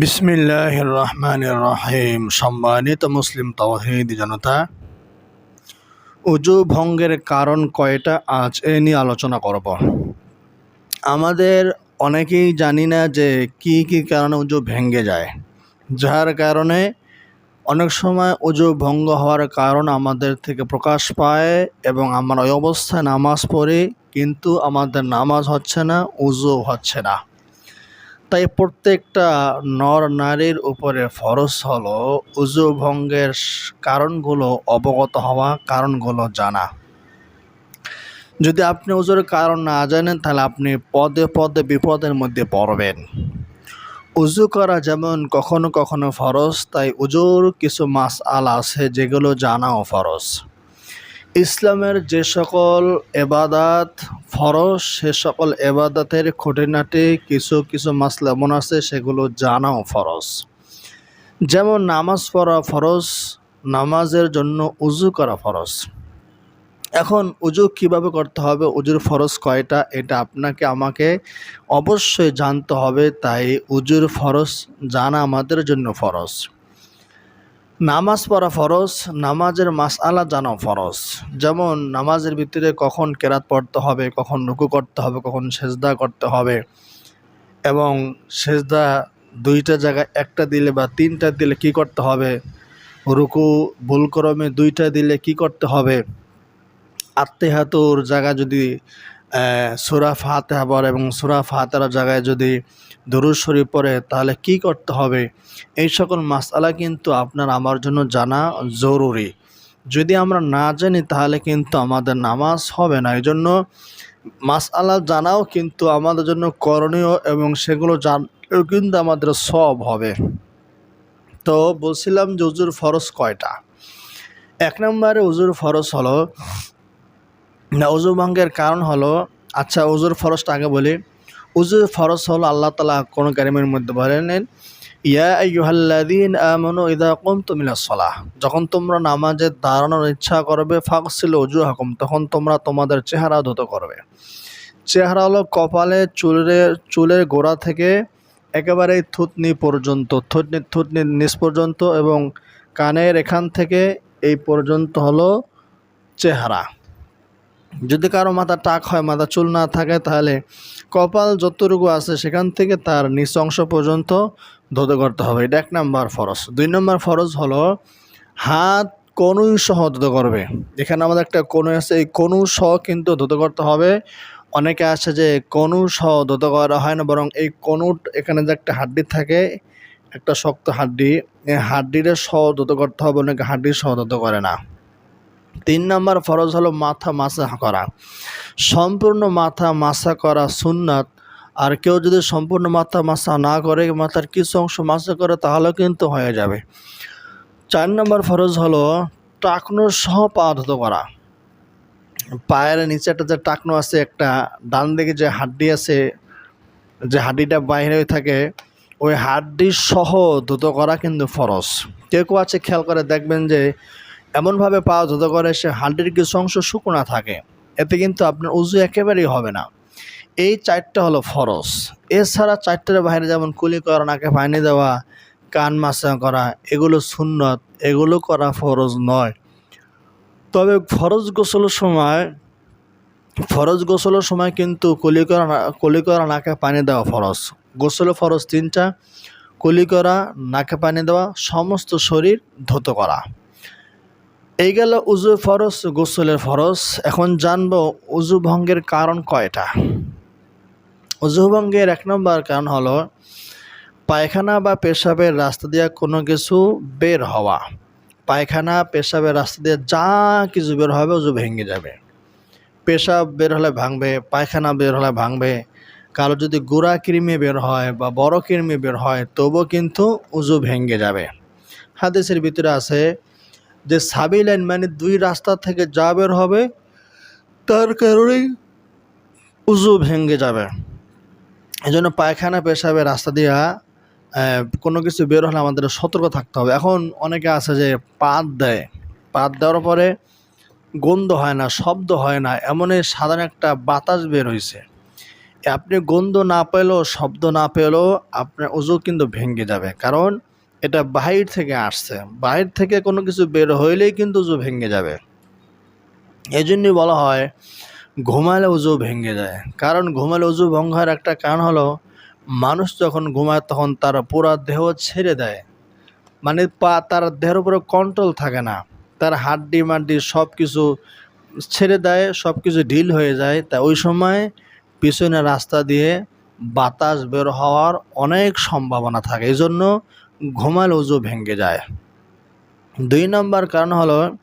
বিসমিল্লাহ রহমান রহিম সম্মানিত মুসলিম তওহিদ জনতা উজু ভঙ্গের কারণ কয়টা আজ এ নিয়ে আলোচনা করব। আমাদের অনেকেই জানি না যে কি কি কারণে উজু ভেঙ্গে যায়। যার কারণে অনেক সময় উজু ভঙ্গ হওয়ার কারণ আমাদের থেকে প্রকাশ পায় এবং আমরা ওই অবস্থায় নামাজ পড়ি, কিন্তু আমাদের নামাজ হচ্ছে না, উজু হচ্ছে না। তাই প্রত্যেকটা নর নারীর উপরে ফরজ হলো উজু ভঙ্গের কারণগুলো অবগত হওয়া, কারণগুলো জানা। যদি আপনি উজুর কারণ না জানেন, তাহলে আপনি পদে পদে বিপদের মধ্যে পড়বেন। উজু করা যেমন কখনো কখনো ফরজ, তাই উজুর কিছু মাস আল আছে যেগুলো জানাও ফরজ। ইসলামের যে সকল এবাদাত ফরজ, সে সকল এবাদাতের খুঁটিনাটি কিছু কিছু মাসলা এমন আছে, সেগুলো জানাও ফরজ। যেমন নামাজ পড়া ফরজ, নামাজের জন্য উজু করা ফরজ। এখন উজু কীভাবে করতে হবে, উজুর ফরজ কয়টা, এটা আপনাকে আমাকে অবশ্যই জানতে হবে, তাই উজুর ফরজ জানা আমাদের জন্য ফরজ। নামাজ পড়া ফরজ, নামাজের মাসআলা জানা ফরজ। যেমন নামাজের ভিতরে কখন কেরাত পড়তে হবে, কখন রুকু করতে হবে, কখন সেজদা করতে হবে। এবং সেজদা দুইটা জায়গায় একটা দিলে বা তিনটা দিলে কি করতে হবে? রুকু, ভুলক্রমে দুইটা দিলে কি করতে হবে? আত্মেহাতুর জায়গা যদি সুরা ফাতেহা পড়ে এবং সুরা ফাতেহার জায়গায় যদি দরুদ শরীফ পড়ে, তাহলে কি করতে হবে? এই সকল মাসালা কিন্তু আপনার আমার জন্য জানা জরুরি। যদি আমরা না জানি, তাহলে কিন্তু আমাদের নামাজ হবে না। এই জন্য মাসআলা জানাও কিন্তু আমাদের জন্য করণীয় এবং সেগুলো জানলেও কিন্তু আমাদের সব হবে। তো বলছিলাম যে উজুর ফরজ কয়টা? এক নম্বরে উজুর ফরজ হলো না উজু ভঙ্গের কারণ হলো আচ্ছা উজুর ফরজটা আগে বলি। উজুর ফরজ হলো আল্লাহ তালা কোন কারিমের মধ্যে বলেন সালাহ। যখন তোমরা নামাজে দাঁড়ানোর ইচ্ছা করবে, ফাগসিলু উজুহাকুম, তখন তোমরা তোমাদের চেহারা ধুত করবে। চেহারা হলো কপালে চুলের চুলের গোড়া থেকে একেবারে থুতনি পর্যন্ত, থুতনি থুতনি নিচ পর্যন্ত এবং কানের এখান থেকে এই পর্যন্ত হলো চেহারা। যদি কারও মাথা টাক হয় মাথা চুল না থাকে, তাহলে কপাল যতটুকু আছে সেখান থেকে তার নিচ অংশ পর্যন্ত ধুতে করতে হবে। এটা এক নম্বর ফরজ। দুই নম্বর ফরজ হলো হাত কনুই সহ ধুতে করবে। এখানে আমাদের একটা কনু আছে, এই কনু সহ কিন্তু ধুতে করতে হবে। অনেকে আছে যে কনু সহ ধুতে করা হয় না, বরং এই কনুট এখানে যে একটা হাড্ডি থাকে, একটা শক্ত হাড্ডি, এই হাড্ডিটা সহ ধুতে করতে হবে, অনেকে হাড্ডি সহ ধুতে করে না। তিন নম্বর ফরজ হলো মাথা মাসা করা। সম্পূর্ণ মাথা মাসা করা সুন্নাত। আর কেউ যদি সম্পূর্ণ মাথা মাসা না করে, মাথার কিছু অংশ মাসা করে তাহলে কিন্তু হয়ে যাবে। চার নম্বর ফরজ হলো টাকনো সহ পা ধুতো করা। পায়ের নিচে একটা যে টাকনো আছে, একটা ডান দিকে যে হাড্ডি আছে, যে হাড্ডিটা বাইরে থাকে, ওই হাড্ডি সহ ধুতো করা কিন্তু ফরজ। কেউ কেউ আছে, খেয়াল করে দেখবেন যে এমনভাবে পা ধুতো করে সে হাড্ডির কিছু অংশ শুকনা থাকে, এতে কিন্তু আপনার উজু একেবারেই হবে না। এই চারটা হলো ফরজ এছাড়া চারটার বাইরে যেমন কুলি করা নাকে পানি দেওয়া, কান মাসা করা, এগুলো সুন্নত, এগুলো করা ফরজ নয়। তবে ফরজ গোসলের সময়, ফরজ গোসলের সময় কিন্তু কলি করা কলি করা নাকে পানি দেওয়া ফরজ। গোসলের ফরজ তিনটা, কলি করা, নাকে পানি দেওয়া, সমস্ত শরীর ধুত করা। এই গেল উজু ফরজ, গোসলের ফরজ। এখন জানব উজু ভঙ্গের কারণ কয়টা? উজু ভঙ্গের এক নম্বর কারণ হলো, পায়খানা বা পেশাবের রাস্তা দিয়ে কোনো কিছু বের হওয়া। পায়খানা, পেশাবের রাস্তা দিয়ে যা কিছু বের হবে উজু ভেঙে যাবে। পেশাব বের হলে ভাঙবে, পায়খানা বের হলে ভাঙবে। কারও যদি গুড়া কৃমি বের হয় বা বড় কৃমি বের হয়, তবুও কিন্তু উজু ভেঙে যাবে। হাদিসের ভিতরে আছে যে সাবি লাইন মানে দুই রাস্তা থেকে যা বের হবে, তার কারণেই উজু ভেঙে যাবে। এই জন্য পায়খানা, পেশাবে রাস্তা দিয়া কোনো কিছু বের হলে আমাদের সতর্ক থাকতে হবে। এখন অনেকে আছে যে পাত দেয়। পাত দেওয়ার পরে গন্ধ হয় না, শব্দ হয় না, এমনই সাধারণ একটা বাতাস বের হয়েছে আপনি গন্ধ না পেলেও, শব্দ না পেলেও আপনার উজু কিন্তু ভেঙে যাবে। কারণ এটা বাহির থেকে আসছে। বাহির থেকে কোনো কিছু বের হইলেই কিন্তু উজু ভেঙে যাবে। এই জন্যই বলা হয়, ঘুমালে উজু ভেঙে যায়। কারণ ঘুমালে উজু ভঙ্গ হওয়ার একটা কারণ হলো, মানুষ যখন ঘুমায় তখন তার পুরা দেহ ছেড়ে দেয়। মানে পা তার দেহের উপরে কন্ট্রোল থাকে না। তার হাড্ডি মাড্ডি সব কিছু ছেড়ে দেয় সব কিছু ঢিল হয়ে যায়। তা ওই সময় পিছনে রাস্তা দিয়ে বাতাস বের হওয়ার অনেক সম্ভাবনা থাকে। এই জন্য ঘুমালে উজু ভেঙে যায়। দুই নম্বর কারণ হলো,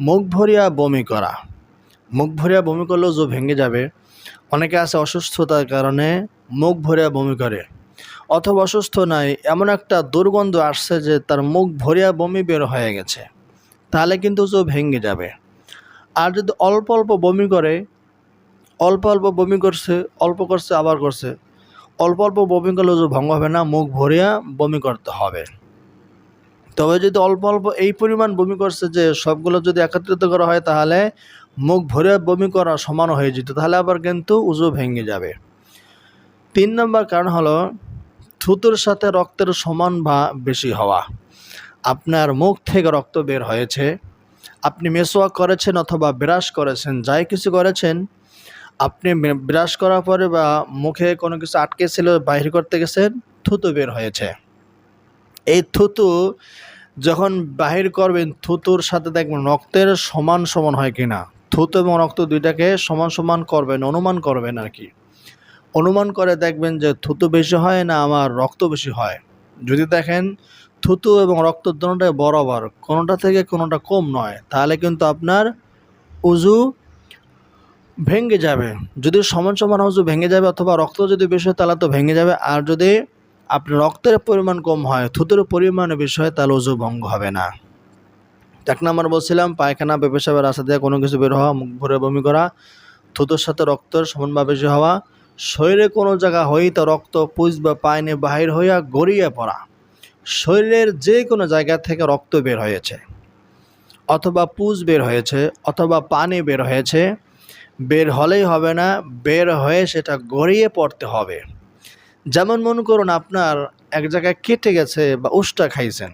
মুখ ভরিয়া বমি করা। মুখ ভরিয়া বমি করলে উজু ভেঙে যাবে। অনেকে আছে অসুস্থতার কারণে মুখ ভরিয়া বমি করে। অথবা অসুস্থ নাই, এমন একটা দুর্গন্ধ আসছে যে তার মুখ ভরিয়া বমি বের হয়ে গেছে। তাহলে কিন্তু উজু ভেঙে যাবে। আর যদি অল্প অল্প বমি করে, অল্প অল্প বমি করছে, অল্প করছে, আবার করছে অল্প অল্প বমি করলে উজু ভঙ্গ হবে না, মুখ ভরিয়া বমি করতে হবে। তবে যদি অল্প অল্প এই পরিমাণ বমি করছে যে সবগুলো যদি একত্রিত করা হয়, তাহলে মুখ ভরে বমি করা সমান হয়ে যেত, তাহলে আবার কিন্তু উজু ভেঙে যাবে। তিন নম্বর কারণ হলো, থুতুর সাথে রক্তের সমান বা বেশি হওয়া। আপনার মুখ থেকে রক্ত বের হয়েছে, আপনি মেসোয়াক করেছেন অথবা ব্রাশ করেছেন, যাই কিছু করেছেন আপনি ব্রাশ করার পরে বা মুখে কোনো কিছু আটকে ছিল, বাহির করতে গেছেন, থুতু বের হয়েছে। এই থুতু যখন বাহির করবেন, থুতুর সাথে দেখবেন রক্তের সমান সমান হয় কিনা। থুতু এবং রক্ত দুইটাকে সমান সমান করবেন, অনুমান করবেন আর কি। অনুমান করে দেখবেন যে থুতু বেশি হয় না আমার রক্ত বেশি হয়। যদি দেখেন থুতু এবং রক্ত দুটোটাই বরাবর, কোনোটা থেকে কোনোটা কম নয়, তাহলে কিন্তু আপনার উজু ভেঙে যাবে। যদি সমান সমান উজু ভেঙে যাবে অথবা রক্ত যদি বেশি হয় তাহলে তো ভেঙে যাবে। আর যদি আপনার রক্তের পরিমাণ কম হয় থুতুর পরিমাণ বেশি হয়, তাহলে উজু ভঙ্গ হবে না। এক নম্বর বলছিলাম, পায়খানা পেশাবের রাস্তা দিয়ে কোনো কিছু বের হওয়া, মুখ ভরে বমি করা থুতুর সাথে রক্তের সমানভাবে বেশি হওয়া, শরীরে কোনো জায়গা হইতে রক্ত পুজ বা পায়নে বাহির হইয়া গড়িয়ে পড়া। শরীরের যে কোনো জায়গা থেকে রক্ত বের হয়েছে, অথবা পুজ বের হয়েছে, অথবা পানি বের হয়েছে বের হলেই হবে না, বের হয়ে সেটা গড়িয়ে পড়তে হবে। যেমন মনে করুন আপনার এক জায়গায় কেটে গেছে বা উষ্টা খাইছেন,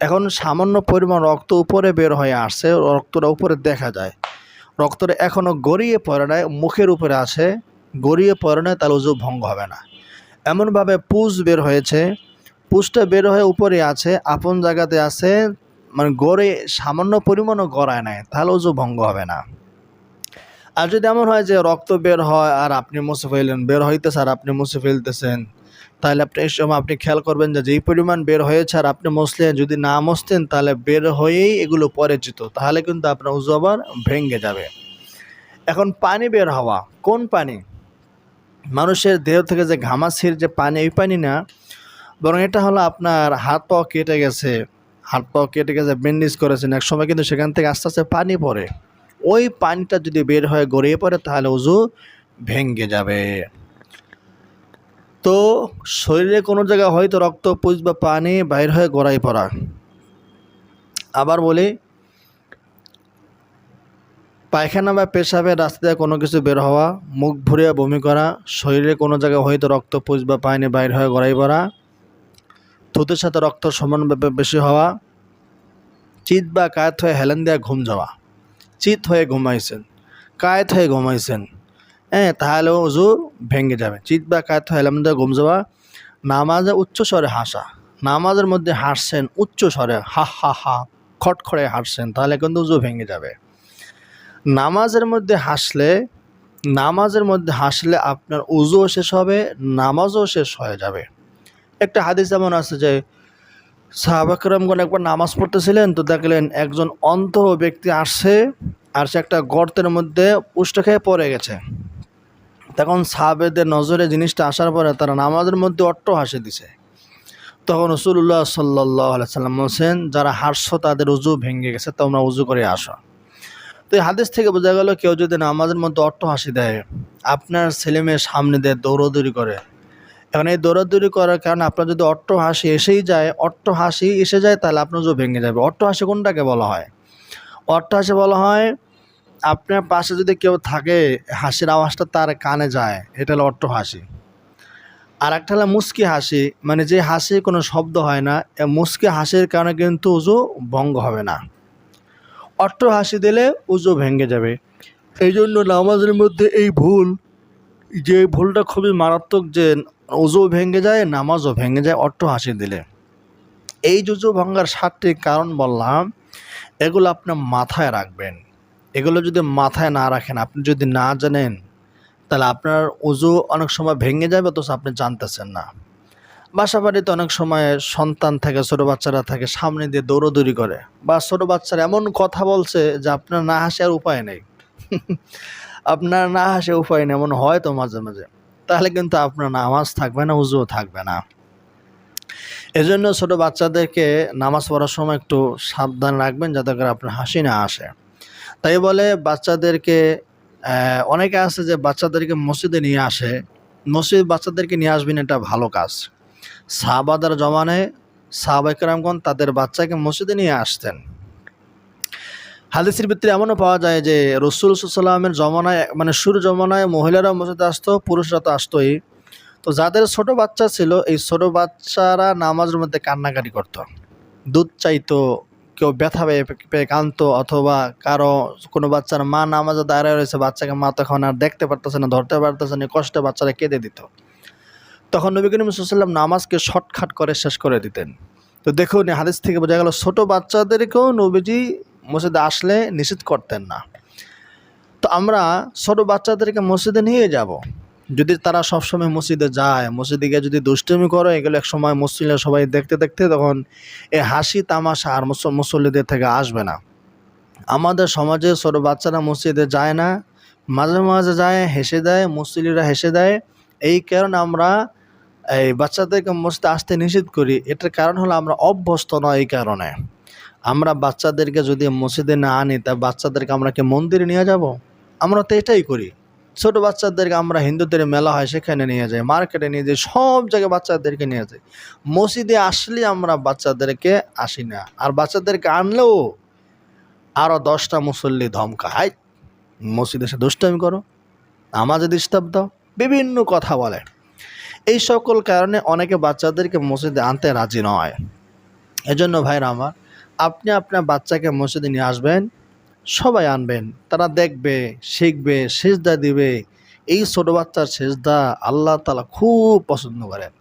এখন সামান্য পরিমাণ রক্ত উপরে বের হয়ে আসছে, রক্তটা উপরে দেখা যায়। রক্তটা এখনও গড়িয়ে পড়ে নাই, মুখের উপরে আছে, গড়িয়ে পড়ে নাই, তাহলে উজু ভঙ্গ হবে না। এমনভাবে পুষ বের হয়েছে পুষটা বের হয়ে উপরে আছে, আপন জায়গাতে আছে মানে গড়ে সামান্য পরিমাণও গড়ায় নাই, তাহলে উজু ভঙ্গ হবে না। আর যদি এমন হয় যে রক্ত বের হয় আর আপনি মুছে ফেললেন, বের হইতেছে আর আপনি মুছে ফেলতেছেন, তাহলে আপনি এই সময় আপনি খেয়াল করবেন যে যেই পরিমাণ বের হয়েছে আর আপনি মুছলেন, যদি না মুছতেন তাহলে বের হয়েই এগুলো পরে যেত তাহলে কিন্তু আপনার উজু আবার ভেঙে যাবে। এখন পানি বের হওয়া, কোন পানি? মানুষের দেহ থেকে যে ঘামাছির যে পানি, এই পানি না, বরং এটা হলো আপনার হাত পাও কেটে গেছে, হাত পাও কেটে গেছে, ব্যান্ডেজ করেছেন, এক সময় কিন্তু সেখান থেকে আস্তে আস্তে পানি পড়ে। ওই পানিটা যদি বের হয়ে গড়িয়ে পড়ে, তাহলে উজু ভেঙে যাবে। তো শরীরে কোনো জায়গায় হয়তো রক্ত, পুজ বা পানি বাইর হয়ে গড়াই পড়া। আবার বলি, পায়খানা বা পেশাবের রাস্তা দিয়ে কোনো কিছু বের হওয়া, মুখ ভরিয়া বমি করা, শরীরে কোনো জায়গায় হয়তো রক্ত, পুজ বা পানি বাইর হয়ে গড়াই পড়া থুতের সাথে রক্ত সমানভাবে বেশি হওয়া, চিত বা কায়ত হয়ে হেলেন দেওয়া ঘুম যাওয়া। চিত হয়ে ঘুমাইছেন, কায়েত হয়ে ঘুমাইছেন। হ্যাঁ তাহলে উজু ভেঙে যাবে। চিত বা কায়েত হয়ে দেওয়া ঘুম যাওয়া। নামাজে উচ্চ স্বরে হাসা। নামাজের মধ্যে হাসছেন, উচ্চ স্বরে হা হা হা খটখড়ে হাসছেন, তাহলে কিন্তু উজু ভেঙে যাবে। নামাজের মধ্যে হাসলে, নামাজের মধ্যে হাসলে আপনার উজুও শেষ হবে, নামাজও শেষ হয়ে যাবে। একটা হাদিস এমন আছে যে সাহাবাকরামগণ একবার নামাজ পড়তেছিলেন, তো দেখলেন একজন অন্ধ ব্যক্তি আসছে আর সে একটা গর্তের মধ্যে পুষ্ট খেয়ে পড়ে গেছে। তখন সাহাবেদের নজরে জিনিসটা আসার পরে তারা নামাজের মধ্যে অট্ট হাসি দিছে। তখন রসুল্লাহ সাল্লাহ সাল্লাম বলছেন, যারা হাসছ, তাদের উজু ভেঙে গেছে, তোমরা উজু করে আসো। তো এই হাদিস থেকে বোঝা গেল, কেউ যদি নামাজের মধ্যে অট্ট হাসি দেয়, আপনার ছেলে মেয়ে সামনে দিয়ে দৌড়দৌড়ি করে এখন এই দৌড়াদৌড়ি করার কারণে আপনার যদি অট্ট হাসি এসেই যায় অট্ট হাসি এসে যায়, তাহলে আপনার উজু ভেঙে যাবে। অট্ট হাসি কোনটাকে বলা হয়? অট্ট হাসি বলা হয়, আপনার পাশে যদি কেউ থাকে, হাসির আওয়াজটা তার কানে যায়, এটা হলো অট্ট হাসি আর একটা হলো মুস্কি হাসি মানে যে হাসি কোনো শব্দ হয় না মুস্কি হাসির কারণে কিন্তু উজু ভঙ্গ হবে না। অট্ট হাসি দিলে উজু ভেঙে যাবে। এই জন্য নামাজের মধ্যে এই ভুল যে ভুলটা খুবই মারাত্মক যে উজু ভেঙে যায়, নামাজও ভেঙে যায়, অট্ট হাসি দিলে। এই জুজু ভাঙ্গার সাতটি কারণ বললাম, এগুলো আপনার মাথায় রাখবেন। এগুলো যদি মাথায় না রাখেন, আপনি যদি না জানেন, তাহলে আপনার উজু অনেক সময় ভেঙে যাবে, অথচ আপনি জানতেছেন না। বাসা বাড়িতে অনেক সময় সন্তান থাকে, ছোটো বাচ্চারা থাকে, সামনে দিয়ে দৌড়োদৌড়ি করে। বা ছোটো বাচ্চারা এমন কথা বলছে যে আপনার না হাসে আর উপায় নেই। আপনার না হাসে উপায় নেই, এমন হয় তো মাঝে মাঝে। তাহলে কিন্তু আপনার নামাজ থাকবে না উজুও থাকবে না। এজন্য ছোট বাচ্চাদেরকে নামাজ পড়ার সময় একটু সাবধান রাখবেন, যাতে করে আপনার হাসি না আসে। তাই বলে বাচ্চাদেরকে অনেকে আছে যে বাচ্চাদেরকে মসজিদে নিয়ে আসে। মসজিদ বাচ্চাদেরকে নিয়ে আসবেন এটা ভালো কাজ। সাহাবাদার জমানায় সাহাবাইকরামগণ তাদের বাচ্চাকে মসজিদে নিয়ে আসতেন। হাদিসের ভিতরে এমনও পাওয়া যায় যে রসুল সাল্লামের জমানায় মানে শুরু জমানায় মহিলারা মসজিদে আসতো, পুরুষরা তো আসতোই। তো যাদের ছোট বাচ্চা ছিল, এই ছোট বাচ্চারা নামাজের মধ্যে কান্নাকাটি করতো। দুধ চাইতো, কেউ ব্যথা পেয়ে পেয়ে কাঁদতো, অথবা কারও কোনো বাচ্চার মা নামাজে দাঁড়ায় রয়েছে, বাচ্চাকে মা তখন আর দেখতে পারতেছে না, ধরতে পারতেছে না, কষ্টে বাচ্চারা কেঁদে দিত। তখন নবী করিম সাল্লাম নামাজকে শর্টকাট করে শেষ করে দিতেন। তো দেখুন হাদিস থেকে বোঝা গেল ছোট বাচ্চাদেরকেও নবীজি মসজিদে আসলে নিষেধ করতেন না। তো আমরা ছোট বাচ্চাদেরকে মসজিদে নিয়ে যাব। যদি তারা সবসময় মসজিদে যায়, মসজিদে গিয়ে যদি দুষ্টুমি করে, এগুলো এক সময় মুসলিমরা সবাই দেখতে দেখতে তখন এ হাসি, তামাশা আর মুসল্লিদের থেকে আসবে না। আমাদের সমাজে ছোট বাচ্চারা মসজিদে যায় না, মাঝে মাঝে যায়, হেসে দেয় মুসলিরা হেসে দেয়। এই কারণে আমরা এই বাচ্চাদেরকে মসজিদে আসতে নিষেধ করি। এটার কারণ হলো আমরা অভ্যস্ত নয় এই কারণে। আমরা বাচ্চাদেরকে যদি মসজিদে না আনি, তা বাচ্চাদেরকে আমরা কি মন্দিরে নিয়ে যাব? আমরা তো এটাই করি। ছোট বাচ্চাদেরকে আমরা হিন্দুদের মেলা হয়, সেখানে নিয়ে যাই, মার্কেটে নিয়ে যাই, সব জায়গায় বাচ্চাদেরকে নিয়ে যাই। মসজিদে আসলে আমরা বাচ্চাদেরকে আসি না। আর বাচ্চাদেরকে আনলেও আরও দশটা মুসল্লি ধমকা, হাই, মসজিদে এসে দুষ্টামি করো আমাদের ডিস্টার্ব দাও। বিভিন্ন কথা বলে। এই সকল কারণে অনেকে বাচ্চাদেরকে মসজিদে আনতে রাজি নয়। এজন্য ভাইরা আমার আপনি আপনার বাচ্চাকে মসজিদে নিয়ে আসবেন, সবাই আনবেন, তারা দেখবে, শিখবে, সেজদা দিবে। এই ছোট বাচ্চার সেজদা আল্লাহ তালা খুব পছন্দ করেন।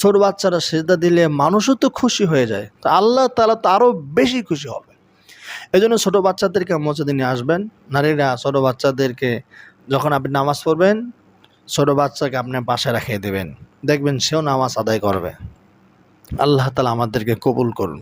ছোট বাচ্চারা সেজদা দিলে মানুষও তো খুশি হয়ে যায়, তো আল্লাহ তালা তো আরও বেশি খুশি হবে। এই জন্য ছোটো বাচ্চাদেরকে মসজিদে নিয়ে আসবেন। নারীরা ছোটো বাচ্চাদেরকে যখন আপনি নামাজ পড়বেন, ছোটো বাচ্চাকে আপনি পাশে রাখিয়ে দেবেন। দেখবেন সেও নামাজ আদায় করবে। আল্লাহ তালা আমাদেরকে কবুল করুন।